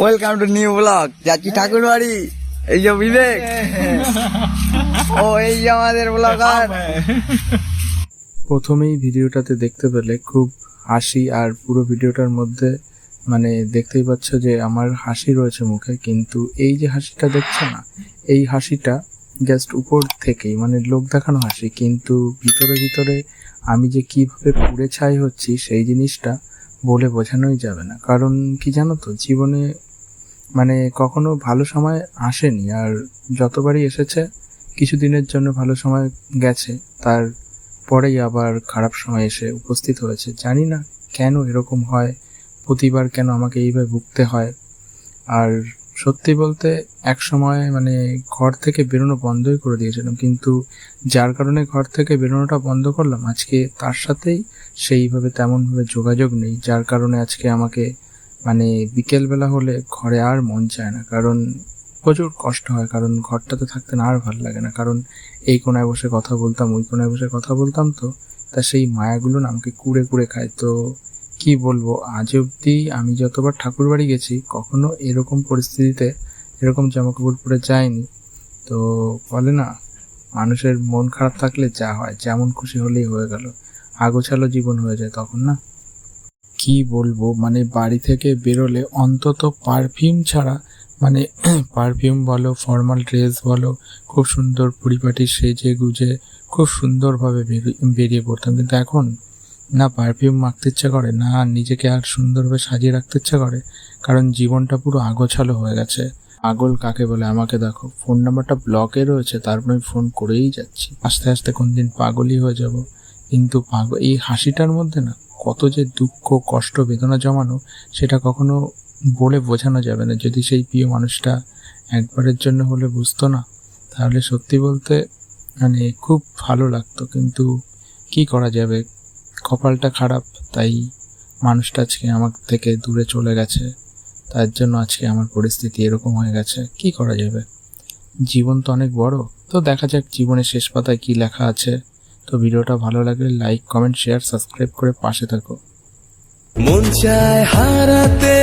Welcome to new blog যাচ্ছি ঠাকুর বাড়ি এই যে বিবেক। ও এই যে আমাদের ব্লগার প্রথমেই ভিডিওটাতে দেখতে পেলে খুব হাসি আর পুরো ভিডিওটার মধ্যে মানে দেখতেই পাচ্ছ যে আমার হাসি রয়েছে মুখে কিন্তু এই যে হাসিটা দেখছ না এই হাসিটা জাস্ট উপর থেকেই মানে লোক দেখানো হাসি কিন্তু ভিতরে ভিতরে আমি যে কীভাবে পুড়ে ছাই হচ্ছি সেই জিনিসটা বলে বোঝানোই যাবে না। কারণ কি জানো তো, জীবনে মানে কখনো ভালো সময় আসেনি। আর যতবারই এসেছে, কিছুদিনের জন্য ভালো সময় গেছে, তার পরেই আবার খারাপ সময় এসে উপস্থিত হয়েছে। জানি না কেন এরকম হয়, প্রতিবার কেন আমাকে এইভাবে ভুগতে হয়। আর সত্যি বলতে এক সময় মানে ঘর থেকে বেরোনো বন্ধই করে দিয়েছিলাম। কিন্তু যার কারণে ঘর থেকে বেরোনোটা বন্ধ করলাম, আজকে তার সাথেই সেইভাবে তেমনভাবে যোগাযোগ নেই। যার কারণে আজকে আমাকে মানে বিকেলবেলা হলে ঘরে আর মন চায় না। কারণ প্রচুর কষ্ট হয়, কারণ ঘরটাতে থাকতে না আর ভালো লাগে না। কারণ এই কোনায় বসে কথা বলতাম, ওই কোনায় বসে কথা বলতাম তো, তা সেই মায়াগুলো না আমাকে কুড়ে কুড়ে খায়। তো কি বলব, আজ অবধি আমি যতবার ঠাকুর বাড়ি গেছি, কখনো এরকম পরিস্থিতিতে এরকম জামা কাপড় পরে যায়নি তো বলে না, মানুষের মন খারাপ থাকলে যা হয়, যেমন খুশি হলেই হয়ে গেল। আগোছালো জীবন হয়ে যায় তখন না? কি বলব মানে বাড়ি থেকে বেরোলে অন্তত পারফিউম ছাড়া মানে পারফিউম বলো, ফর্মাল ড্রেস বলো, খুব সুন্দর পরিপাটি সেজে গুজে, খুব সুন্দরভাবে বেরিয়ে পড়তাম। কিন্তু এখন না পারফিউম মাখতে ইচ্ছা করে, না নিজেকে আর সুন্দরভাবে সাজিয়ে রাখতে ইচ্ছা করে, কারণ জীবনটা পুরো আগোছালো হয়ে গেছে। আগল কাকে বলে আমাকে দেখো ফোন নাম্বারটা ব্লকে রয়েছে, তারপরে আমি ফোন করেই যাচ্ছি। আস্তে আস্তে কোন দিন পাগলই হয়ে যাব, কিন্তু পাগল, এই হাসিটার মধ্যে না কত যে দুঃখ, কষ্ট, বেদনা জমানো, সেটা কখনো বলে বোঝানো যাবে না। যদি সেই প্রিয় মানুষটা একবারের জন্য হলে বুঝতো না, তাহলে সত্যি বলতে মানে খুব ভালো লাগতো, কিন্তু কি করা যাবে? কপালটা খারাপ, তাই মানুষটা আজকে আমার থেকে দূরে চলে গেছে। তার জন্য আজকে আমার পরিস্থিতি এরকম হয়ে গেছে, কি করা যাবে? জীবন তো অনেক বড়, তো দেখা যাক জীবনের শেষ পাতায় কি লেখা আছে। তো ভিডিওটা ভালো লাগলে লাইক কমেন্ট শেয়ার সাবস্ক্রাইব করে পাশে থাকো। মন চায় হারাতে